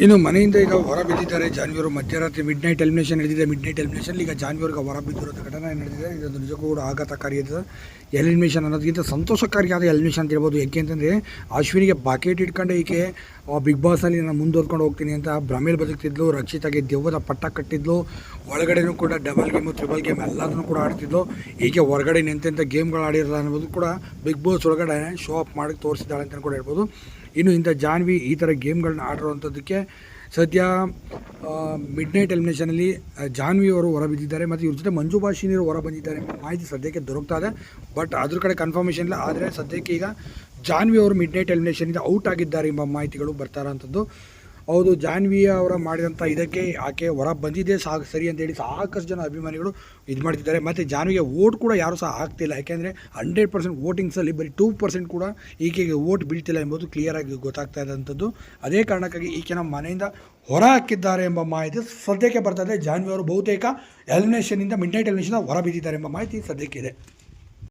ಇನ್ನು ಮನೆಯಿಂದ ಈಗ ಹೊರ ಬಿದ್ದಿದ್ದಾರೆ. ಮಧ್ಯರಾತ್ರಿ ಮಿಡ್ ನೈಟ್ ಎಲಿಮಿನೇಷನ್ ನಡೆದಿದೆ. ಮಿಡ್ ನೈಟ್ ಎಲಿಮಿನೇಷನ್ ಈಗ ಜಾನ್ವಿಯವ್ರಿಗೆ ಹೊರ ಬಿದ್ದಿರೋದು ಘಟನೆ ನಡೆದಿದೆ. ಇದೊಂದು ನಿಜಕ್ಕೂ ಕೂಡ ಆಘಾತಕಾರಿಯಾದ ಎಲಿಮಿನೇಷನ್ ಅನ್ನೋದಕ್ಕಿಂತ ಸಂತೋಷಕಾರಿಯಾದ ಎಲಿಮಿನೇಷನ್ ಅಂತ ಹೇಳ್ಬೋದು. ಯಾಕೆ ಅಂತಂದರೆ, ಅಶ್ವಿನಿಗೆ ಬಾಕೆಟ್ ಇಟ್ಕೊಂಡು ಈಕೆ ಬಿಗ್ ಬಾಸಲ್ಲಿ ನಾನು ಮುಂದುವರ್ಕೊಂಡು ಹೋಗ್ತೀನಿ ಅಂತ ಭ್ರಮೇಲಿ ಬದುಕ್ತಿದ್ಲು ರಕ್ಷಿತಾಗೆ ದೆವ್ವದ ಪಟ್ಟ ಕಟ್ಟಿದ್ಲು, ಒಳಗಡೆನೂ ಕೂಡ ಡಬಲ್ ಗೇಮು ತ್ರಿಬಲ್ ಗೇಮ್ ಎಲ್ಲದನ್ನು ಕೂಡ ಆಡ್ತಿದ್ಲು. ಹೀಗೆ ಹೊರಗಡೆ ನಿಂತೆಂಥ ಗೇಮ್ಗಳು ಆಡಿರಲ್ಲ ಅನ್ನೋದು ಕೂಡ ಬಿಗ್ ಬಾಸ್ ಒಳಗಡೆ ಶೋ ಅಪ್ ಮಾಡಿ ತೋರಿಸಿದ್ದಾಳೆ ಅಂತ ಕೂಡ ಹೇಳ್ಬೋದು. ಇನ್ನು ಇಂಥ ಜಾನ್ವಿ ಈ ಥರ ಗೇಮ್ಗಳನ್ನ ಆಡಿರುವಂಥದ್ದಕ್ಕೆ ಸದ್ಯ ಮಿಡ್ ನೈಟ್ ಎಲಿಮಿನೇಷನಲ್ಲಿ ಜಾನ್ವಿ ಅವರು ಹೊರ ಬಿದ್ದಿದ್ದಾರೆ ಮತ್ತು ಇವ್ರ ಜೊತೆ ಮಂಜು ಭಾಷಿನಿಯರು ಹೊರ ಬಂದಿದ್ದಾರೆ ಮಾಹಿತಿ ಸದ್ಯಕ್ಕೆ ದೊರಕ್ತಾ ಇದೆ. ಬಟ್ ಅದ್ರ ಕಡೆ ಕನ್ಫರ್ಮೇಷನ್ ಇಲ್ಲ. ಆದರೆ ಸದ್ಯಕ್ಕೆ ಈಗ ಜಾನ್ವಿ ಅವರು ಮಿಡ್ ನೈಟ್ ಎಲಿಮಿನೇಷನಿಂದ ಔಟ್ ಆಗಿದ್ದಾರೆ ಎಂಬ ಮಾಹಿತಿಗಳು ಬರ್ತಾರಂಥದ್ದು ಹೌದು, ಜಾನ್ವಿ ಅವರ ಮಾಡಿದಂಥ ಇದಕ್ಕೆ ಆಕೆ ಹೊರ ಬಂದಿದೆ ಸಾ ಸರಿ ಅಂತೇಳಿ ಸಾಕಷ್ಟು ಜನ ಅಭಿಮಾನಿಗಳು ಇದು ಮಾಡ್ತಿದ್ದಾರೆ. ಮತ್ತು ಜಾನ್ವಿಗೆ ವೋಟ್ ಕೂಡ ಯಾರೂ ಸಹ ಆಗ್ತಿಲ್ಲ ಯಾಕೆಂದರೆ ಹಂಡ್ರೆಡ್ ಪರ್ಸೆಂಟ್ ವೋಟಿಂಗ್ಸಲ್ಲಿ ಬರೀ ಟೂ ಪರ್ಸೆಂಟ್ ಕೂಡ ಈಕೆಗೆ ವೋಟ್ ಬೀಳ್ತಿಲ್ಲ ಎಂಬುದು ಕ್ಲಿಯರಾಗಿ ಗೊತ್ತಾಗ್ತಾ ಇದ್ದಂಥದ್ದು ಅದೇ ಕಾರಣಕ್ಕಾಗಿ ಈಕೆನ ಮನೆಯಿಂದ ಹೊರ ಹಾಕಿದ್ದಾರೆ ಎಂಬ ಮಾಹಿತಿ ಸದ್ಯಕ್ಕೆ ಬರ್ತಾ ಇದೆ. ಜಾನ್ವಿ ಅವರು ಬಹುತೇಕ ಎಲಿಮಿನೇಷನಿಂದ ಮಿಡ್ ನೈಟ್ ಎಲಿಮಿನೇಷನ್ ಹೊರ ಬಿದ್ದಿದ್ದಾರೆ ಎಂಬ ಮಾಹಿತಿ ಸದ್ಯಕ್ಕಿದೆ